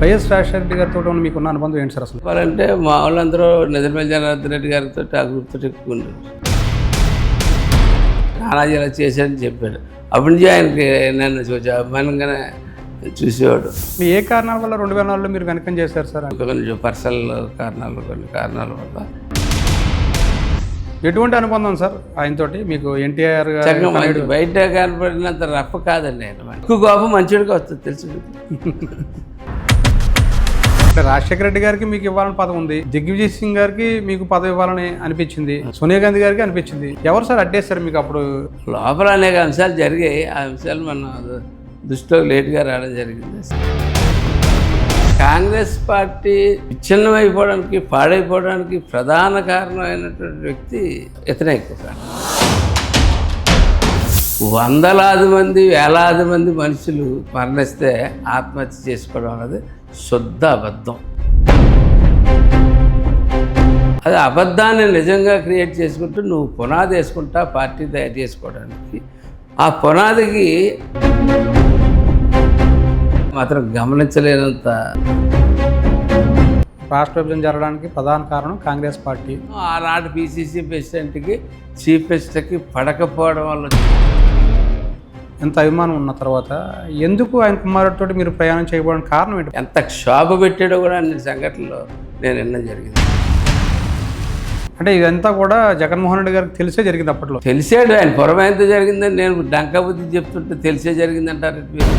YS Rajasekhara Reddy గారితో ఉన్న మీకున్న అనుబంధం ఏంటి సార్ అసలు? చెప్పాలంటే మా వాళ్ళందరూ నిజమే జనార్దన్ రెడ్డి గారితో ఆ గ్రూప్తో ఎక్కువ నానాజీ ఇలా చేశాడని చెప్పాడు. అప్పటి నుంచి ఆయనకి నన్ను చూసి అభిమానంగానే చూసేవాడు. మీ ఏ కారణాల వల్ల రెండు వేల నాలుగులో మీరు వెనకం చేశారు సార్? కొంచెం పర్సనల్ కారణాలు కొన్ని కారణాల వల్ల. ఎటువంటి అనుబంధం సార్ ఆయనతోటి? మీకు ఎన్టీఆర్ బయట కనపడినంత రఫ్ కాదండి ఆయన. ఎక్కువ కోపం మంచివాడికి వస్తుంది తెలుసు. రాజశేఖర రెడ్డి గారికి మీకు ఇవ్వాలని పదం ఉంది. దిగ్విజయ్ సింగ్ గారికి మీకు పదవి ఇవ్వాలని అనిపించింది. సోనియా గాంధీ గారికి అనిపించింది. ఎవరు సార్ అడ్డేస్తారు మీకు అప్పుడు? లోపల అనేక అంశాలు జరిగాయి. ఆ అంశాలు మనం దృష్టిలో లేట్గా రావడం జరిగింది. కాంగ్రెస్ పార్టీ విచ్ఛిన్నమైపోవడానికి పాడైపోవడానికి ప్రధాన కారణమైనటువంటి వ్యక్తి ఇతనే ఎక్కువ. వందలాది మంది వేలాది మంది మనుషులు మరణిస్తే ఆత్మహత్య చేసుకోవడం అనేది శుద్ధ అబద్ధం. అది అబద్ధాన్ని నిజంగా క్రియేట్ చేసుకుంటూ నువ్వు పునాది వేసుకుంటా పార్టీ తయారు చేసుకోవడానికి. ఆ పునాదికి మాత్రం గమనించలేనంత రాష్ట్ర విభజన జరగడానికి ప్రధాన కారణం కాంగ్రెస్ పార్టీ. ఆనాడు పిసిసి ప్రెసిడెంట్కి చీఫ్ మినిస్టర్కి పడకపోవడం వల్ల ఎంత అభిమానం ఉన్న తర్వాత ఎందుకు ఆయన కుమారుడితో మీరు ప్రయాణం చేయబోవడానికి కారణం ఏంటి? ఎంత క్షోభ పెట్టాడో కూడా అన్ని సంఘటనలు నేను వినడం జరిగింది. అంటే ఇదంతా కూడా జగన్మోహన్ రెడ్డి గారికి తెలిసే జరిగింది అప్పట్లో. తెలిసాడు ఆయన పురమ ఎంత జరిగిందని నేను డంకా బుద్ధి చెప్తుంటే తెలిసే జరిగిందంటారు మీరు.